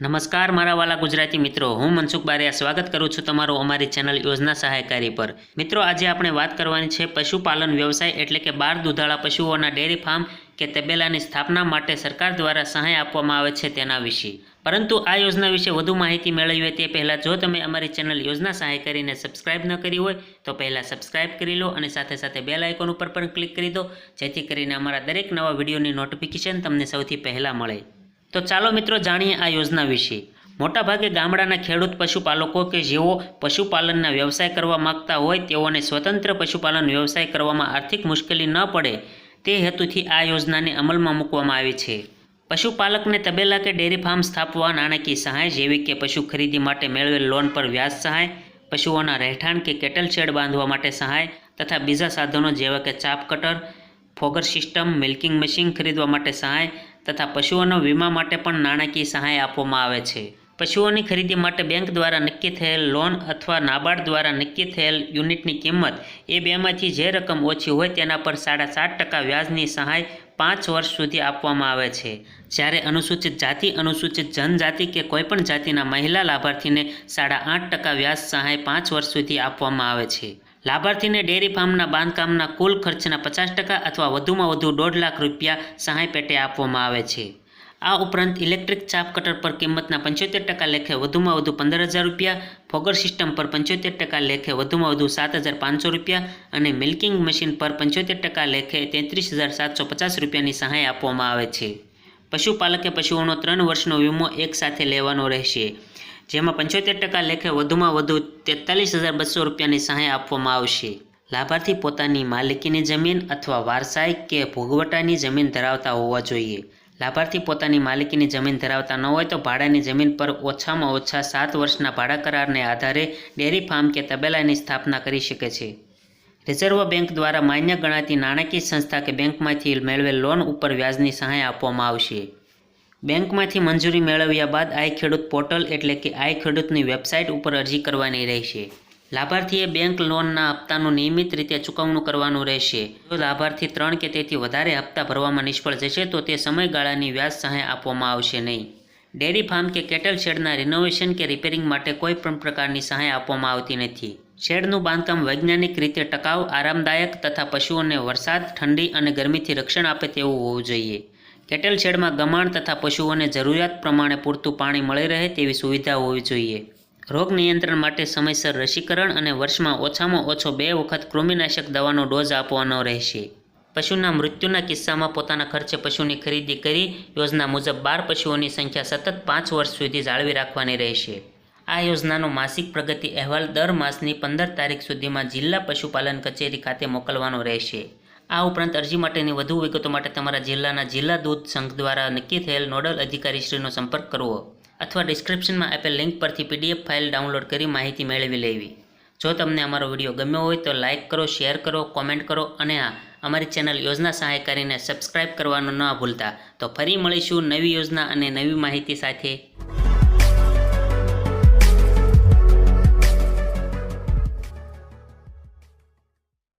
નમસ્કાર, મારા વાલા ગુજરાતી મિત્રો. હું મનસુખ બારિયા સ્વાગત કરું છું તમારું અમારી ચેનલ યોજના સહાયકારી પર. મિત્રો, આજે આપણે વાત કરવાની છે પશુપાલન વ્યવસાય એટલે કે બાર દુધાળા પશુઓના ડેરી ફાર્મ કે તબેલાની સ્થાપના માટે સરકાર દ્વારા સહાય આપવામાં આવે છે તેના વિશે. પરંતુ આ યોજના વિશે વધુ માહિતી મેળવીએ તે પહેલાં જો તમે અમારી ચેનલ યોજના સહાયકારીને સબસ્ક્રાઇબ ન કરી હોય, તો પહેલાં સબસ્ક્રાઇબ કરી લો અને સાથે સાથે બેલ આઇકોન ઉપર પણ ક્લિક કરી દો, જેથી કરીને અમારા દરેક નવા વિડીયોની નોટિફિકેશન તમને સૌથી પહેલાં મળે. તો ચાલો મિત્રો જાણીએ આ યોજના વિશે. મોટાભાગે ગામડાના ખેડૂત પશુપાલકો કે જેઓ પશુપાલનના વ્યવસાય કરવા માંગતા હોય તેઓને સ્વતંત્ર પશુપાલન વ્યવસાય કરવામાં આર્થિક મુશ્કેલી ન પડે તે હેતુથી આ યોજનાને અમલમાં મૂકવામાં આવી છે. પશુપાલકને તબેલા કે ડેરી ફાર્મ સ્થાપવા નાણાકીય સહાય જેવી કે પશુ ખરીદી માટે મેળવેલ લોન પર વ્યાજ સહાય, પશુઓના રહેઠાણ કે કેટલ શેડ બાંધવા માટે સહાય તથા બીજા સાધનો જેવા કે chaff cutter, fogger system, milking machine ખરીદવા માટે સહાય તથા પશુઓના વીમા માટે પણ નાણાકીય સહાય આપવામાં આવે છે. પશુઓની ખરીદી માટે બેંક દ્વારા નક્કી થયેલ લોન અથવા નાબાર્ડ દ્વારા નક્કી થયેલ યુનિટની કિંમત એ બેમાંથી જે રકમ ઓછી હોય તેના પર સાડા સાત ટકા વ્યાજની સહાય પાંચ વર્ષ સુધી આપવામાં આવે છે. જ્યારે અનુસૂચિત જાતિ, અનુસૂચિત જનજાતિ કે કોઈપણ જાતિના મહિલા લાભાર્થીને સાડા આઠ ટકા વ્યાજ સહાય પાંચ વર્ષ સુધી આપવામાં આવે છે. લાભાર્થીને ડેરી ફાર્મના બાંધકામના કુલ ખર્ચના પચાસ ટકા અથવા વધુમાં વધુ દોઢ લાખ રૂપિયા સહાય પેટે આપવામાં આવે છે. આ ઉપરાંત ઇલેક્ટ્રિક ચાપ કટર પર કિંમતના પંચોતેર ટકા લેખે વધુમાં વધુ પંદર હજાર રૂપિયા, ફોગર સિસ્ટમ પર પંચોતેર ટકા લેખે વધુમાં વધુ સાત હજાર પાંચસો રૂપિયા અને મિલ્કિંગ મશીન પર પંચોતેર ટકા લેખે તેત્રીસ હજાર સાતસો પચાસ રૂપિયાની સહાય આપવામાં આવે છે. પશુપાલકે પશુઓનો ત્રણ વર્ષનો વીમો એકસાથે લેવાનો રહેશે. જેમાં પંચોતેર ટકા લેખે વધુમાં વધુ તેતાલીસ હજાર બસો રૂપિયાની સહાય આપવામાં આવશે. લાભાર્થી પોતાની માલિકીની જમીન અથવા વારસાઈ કે ભોગવટાની જમીન ધરાવતા હોવા જોઈએ. લાભાર્થી પોતાની માલિકીની જમીન ધરાવતા ન હોય તો ભાડાની જમીન પર ઓછામાં ઓછા સાત વર્ષના ભાડા કરારને આધારે ડેરી ફાર્મ કે તબેલાની સ્થાપના કરી શકે છે. રિઝર્વ બેંક દ્વારા માન્ય ગણાતી નાણાકીય સંસ્થા કે બેંકમાંથી મેળવેલ લોન ઉપર વ્યાજની સહાય આપવામાં આવશે. બેંકમાંથી મંજૂરી મેળવ્યા બાદ આઈ ખેડૂત પોર્ટલ એટલે કે આઈ ખેડૂતની વેબસાઇટ ઉપર અરજી કરવાની રહેશે. લાભાર્થીએ બેંક લોનના હપ્તાનું નિયમિત રીતે ચૂકવણું કરવાનું રહેશે. જો લાભાર્થી ત્રણ કે તેથી વધારે હપ્તા ભરવામાં નિષ્ફળ જશે, તો તે સમયગાળાની વ્યાજ સહાય આપવામાં આવશે નહીં. ડેરી ફાર્મ કે કેટલ શેડના રિનોવેશન કે રિપેરિંગ માટે કોઈ પણ પ્રકારની સહાય આપવામાં આવતી નથી. શેડનું બાંધકામ વૈજ્ઞાનિક રીતે ટકાઉ, આરામદાયક તથા પશુઓને વરસાદ, ઠંડી અને ગરમીથી રક્ષણ આપે તેવું હોવું જોઈએ. કેટલ શેડમાં ગમાણ તથા પશુઓને જરૂરિયાત પ્રમાણે પૂરતું પાણી મળી રહે તેવી સુવિધા હોવી જોઈએ. રોગ નિયંત્રણ માટે સમયસર રસીકરણ અને વર્ષમાં ઓછામાં ઓછો બે વખત કૃમિનાશક દવાનો ડોઝ આપવાનો રહેશે. પશુના મૃત્યુના કિસ્સામાં પોતાના ખર્ચે પશુની ખરીદી કરી યોજના મુજબ બાર પશુઓની સંખ્યા સતત પાંચ વર્ષ સુધી જાળવી રાખવાની રહેશે. આ યોજનાનો માસિક પ્રગતિ અહેવાલ દર માસની પંદર તારીખ સુધીમાં જિલ્લા પશુપાલન કચેરી ખાતે મોકલવાનો રહેશે. આ ઉપરાંત અરજી માટેની વધુ વિગતો માટે તમારા જિલ્લાના જિલ્લા દૂધ સંઘ દ્વારા નક્કી થયેલ નોડલ અધિકારીશ્રીનો સંપર્ક કરવો અથવા ડિસ્ક્રિપ્શનમાં આપેલ લિંક પરથી પીડીએફ ફાઇલ ડાઉનલોડ કરી માહિતી મેળવી લેવી. જો તમને અમારો વીડિયો ગમ્યો હોય તો લાઇક કરો, શેર કરો, કોમેન્ટ કરો અને હા, અમારી ચેનલ યોજના સહાયકારીને સબસ્ક્રાઇબ કરવાનું ન ભૂલતા. તો ફરી મળીશું નવી યોજના અને નવી માહિતી સાથે.